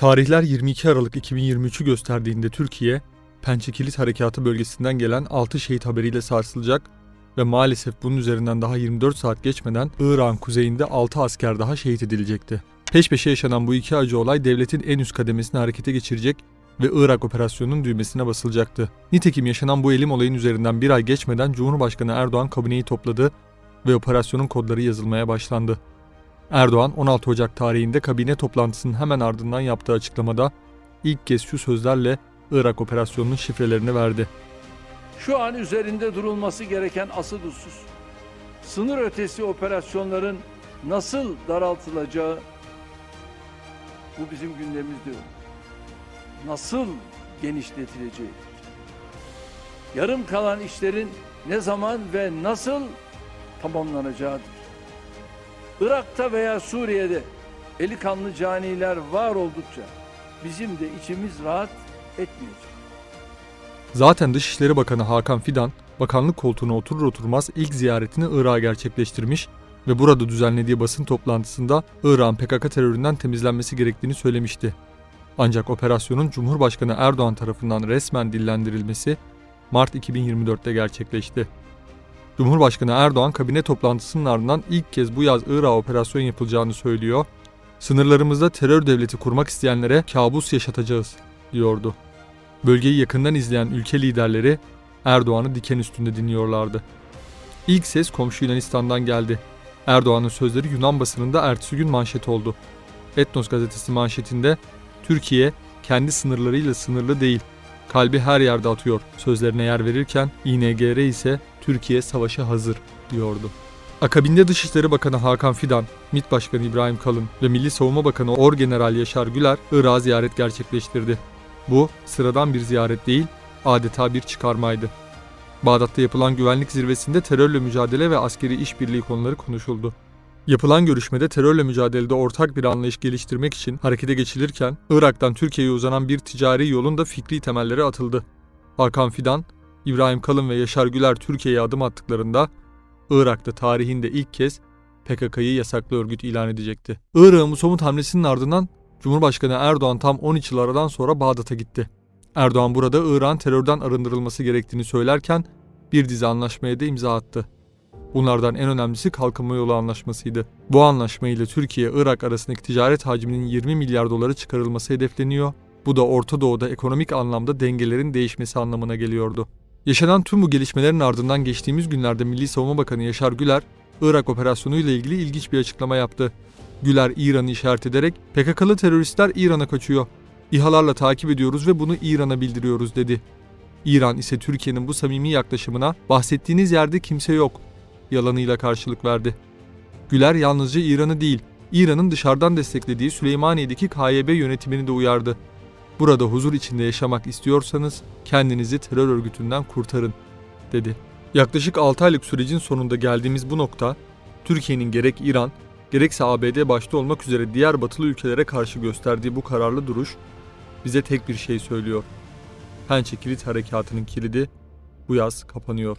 Tarihler 22 Aralık 2023'ü gösterdiğinde Türkiye, Pençe Kilit Harekatı bölgesinden gelen 6 şehit haberiyle sarsılacak ve maalesef bunun üzerinden daha 24 saat geçmeden Irak'ın kuzeyinde 6 asker daha şehit edilecekti. Peş peşe yaşanan bu iki acı olay devletin en üst kademesini harekete geçirecek ve Irak operasyonunun düğmesine basılacaktı. Nitekim yaşanan bu elim olayın üzerinden bir ay geçmeden Cumhurbaşkanı Erdoğan kabineyi topladı ve operasyonun kodları yazılmaya başlandı. Erdoğan 16 Ocak tarihinde kabine toplantısının hemen ardından yaptığı açıklamada ilk kez şu sözlerle Irak operasyonunun şifrelerini verdi. Şu an üzerinde durulması gereken asıl husus sınır ötesi operasyonların nasıl daraltılacağı bu bizim gündemimizde yok. Nasıl genişletileceğidir. Yarım kalan işlerin ne zaman ve nasıl tamamlanacağıdır. Irak'ta veya Suriye'de eli kanlı caniler var oldukça bizim de içimiz rahat etmeyecek. Zaten Dışişleri Bakanı Hakan Fidan, bakanlık koltuğuna oturur oturmaz ilk ziyaretini Irak'a gerçekleştirmiş ve burada düzenlediği basın toplantısında Irak'ın PKK teröründen temizlenmesi gerektiğini söylemişti. Ancak operasyonun Cumhurbaşkanı Erdoğan tarafından resmen dillendirilmesi Mart 2024'te gerçekleşti. Cumhurbaşkanı Erdoğan kabine toplantısının ardından ilk kez bu yaz Irak'a operasyon yapılacağını söylüyor. Sınırlarımızda terör devleti kurmak isteyenlere kabus yaşatacağız diyordu. Bölgeyi yakından izleyen ülke liderleri Erdoğan'ı diken üstünde dinliyorlardı. İlk ses komşu Yunanistan'dan geldi. Erdoğan'ın sözleri Yunan basınında ertesi gün manşet oldu. Etnos gazetesi manşetinde Türkiye kendi sınırlarıyla sınırlı değil, kalbi her yerde atıyor sözlerine yer verirken İNGR ise Türkiye savaşa hazır diyordu. Akabinde Dışişleri Bakanı Hakan Fidan, MİT Başkanı İbrahim Kalın ve Milli Savunma Bakanı Orgeneral Yaşar Güler Irak'a ziyaret gerçekleştirdi. Bu sıradan bir ziyaret değil, adeta bir çıkarmaydı. Bağdat'ta yapılan güvenlik zirvesinde terörle mücadele ve askeri işbirliği konuları konuşuldu. Yapılan görüşmede terörle mücadelede ortak bir anlayış geliştirmek için harekete geçilirken Irak'tan Türkiye'ye uzanan bir ticari yolun da fikri temelleri atıldı. Hakan Fidan, İbrahim Kalın ve Yaşar Güler Türkiye'ye adım attıklarında Irak'ta tarihinde ilk kez PKK'yı yasaklı örgüt ilan edecekti. Irak'ın bu somut hamlesinin ardından Cumhurbaşkanı Erdoğan tam 13 yıl aradan sonra Bağdat'a gitti. Erdoğan burada Irak'ın terörden arındırılması gerektiğini söylerken bir dizi anlaşmaya da imza attı. Bunlardan en önemlisi kalkınma yolu anlaşmasıydı. Bu anlaşma ile Türkiye-Irak arasındaki ticaret hacminin 20 milyar dolara çıkarılması hedefleniyor. Bu da Orta Doğu'da ekonomik anlamda dengelerin değişmesi anlamına geliyordu. Yaşanan tüm bu gelişmelerin ardından geçtiğimiz günlerde Milli Savunma Bakanı Yaşar Güler, Irak operasyonu ile ilgili ilginç bir açıklama yaptı. Güler İran'ı işaret ederek PKK'lı teröristler İran'a kaçıyor. İHA'larla takip ediyoruz ve bunu İran'a bildiriyoruz dedi. İran ise Türkiye'nin bu samimi yaklaşımına bahsettiğiniz yerde kimse yok yalanıyla karşılık verdi. Güler yalnızca İran'ı değil, İran'ın dışarıdan desteklediği Süleymaniye'deki KYB yönetimini de uyardı. Burada huzur içinde yaşamak istiyorsanız kendinizi terör örgütünden kurtarın, dedi. Yaklaşık 6 aylık sürecin sonunda geldiğimiz bu nokta, Türkiye'nin gerek İran, gerekse ABD başta olmak üzere diğer batılı ülkelere karşı gösterdiği bu kararlı duruş bize tek bir şey söylüyor. Pençe Kilit Harekatı'nın kilidi bu yaz kapanıyor.